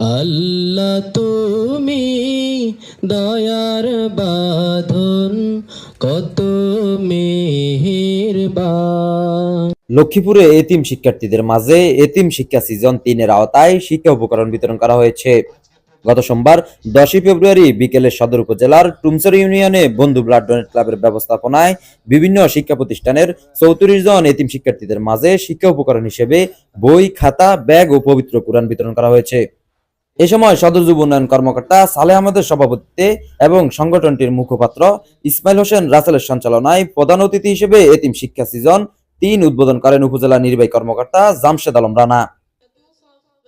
আল্লাহ তুমি দয়ার বাঁধন, কত লক্ষ্মীপুরে এতিম শিক্ষার্থীদের মাঝে এতিম শিক্ষা সিজন তিনের আওতায় শিক্ষা উপকরণ বিতরণ করা হয়েছে। গত সোমবার দশই ফেব্রুয়ারি বিকেলে সদর উপজেলার টুমসর ইউনিয়নে বন্ধু ব্লাড ডোনেট ক্লাবের ব্যবস্থাপনায় বিভিন্ন শিক্ষা প্রতিষ্ঠানের চৌত্রিশ জন এতিম শিক্ষার্থীদের মাঝে শিক্ষা উপকরণ হিসেবে বই, খাতা, ব্যাগ ও পবিত্র কোরআন বিতরণ করা হয়েছে। এ সময় সদর যুব উন্নয়ন কর্মকর্তা সালেহ আহমদের সভাপতিত্বে এবং সংগঠনটির মুখপাত্র ইসমাইল হোসেন রাসেলের সঞ্চালনায় প্রধান অতিথি হিসেবে এতিম শিক্ষা সিজন তিন উদ্বোধন করেন উপজেলা নির্বাহী কর্মকর্তা জামশেদ আলম রানা।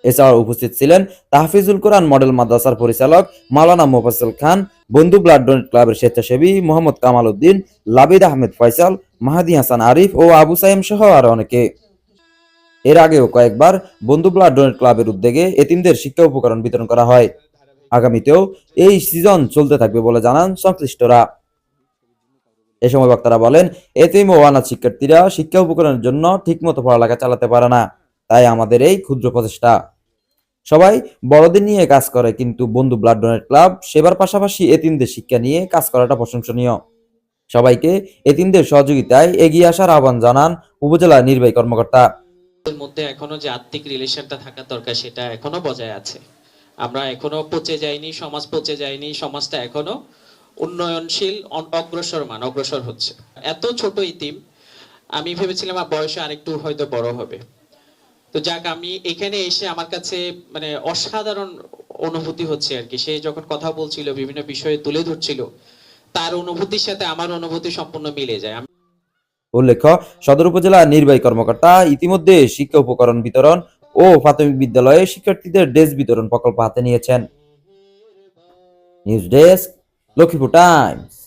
এছাড়াও উপস্থিত ছিলেন তাহফিজুল কোরআন মডেল মাদ্রাসার পরিচালক মাওলানা মোফাসল খান, বন্ধু ব্লাড ডোনেট ক্লাবের স্বেচ্ছাসেবী মোহাম্মদ কামাল উদ্দিন, লাবিদ আহমেদ ফয়সাল, মাহাদি হাসান আরিফ ও আবু সাইম সহ আরও অনেকে। এর আগেও কয়েকবার বন্ধু ব্লাড ডোনেট ক্লাবের উদ্যোগে এতিমদের শিক্ষা উপকরণ বিতরণ করা হয়। আগামীতেও এই সিজন চলতে থাকবে বলে জানান সংশ্লিষ্টরা। এ সময় বক্তারা বলেন এতিম ও অনাথ শিক্ষার্থীরা শিক্ষা উপকরণের জন্য ঠিকমতো পড়ালেখা চালাতে পারে না। তাই আমাদের এই ক্ষুদ্র প্রচেষ্টা। সবাই বড়দের নিয়ে কাজ করে, কিন্তু বন্ধু ব্লাড ডোনেট ক্লাব সেবার পাশাপাশি এতিমদের শিক্ষা নিয়ে কাজ করাটা প্রশংসনীয়। সবাইকে এতিমদের সহযোগিতায় এগিয়ে আসার আহ্বান জানান উপজেলা নির্বাহী কর্মকর্তা। মধ্যে এখনও যে আত্মিক রিলেশনটা থাকা দরকার সেটা এখনও বজায় আছে। আমরা এখনও পচে যাইনি, সমাজ পচে যায়নি, সমাজটা এখনও উন্নয়নশীল অগ্রসর মান, অগ্রসর হচ্ছে। এত ছোট ইতিম, আমি ভেবেছিলাম বয়সে আরেকটু হয়তো বড় হবে। তো যাক, আমি এখানে এসে আমার কাছে মানে অসাধারণ অনুভূতি হচ্ছে আর কি। সে যখন কথা বলছিল, বিভিন্ন বিষয়ে তুলে ধরছিল, তার অনুভূতির সাথে আমার অনুভূতি সম্পূর্ণ মিলে যায়। উল্লেখ্য, সদর উপজেলা নির্বাহী কর্মকর্তা, ইতিমধ্যে শিক্ষা উপকরণ বিতরণ ও প্রাথমিক বিদ্যালয়ে শিক্ষার্থীদের ডেস্ক বিতরণ প্রকল্প হাতে নিয়েছেন। News desk, Lakshmipur times.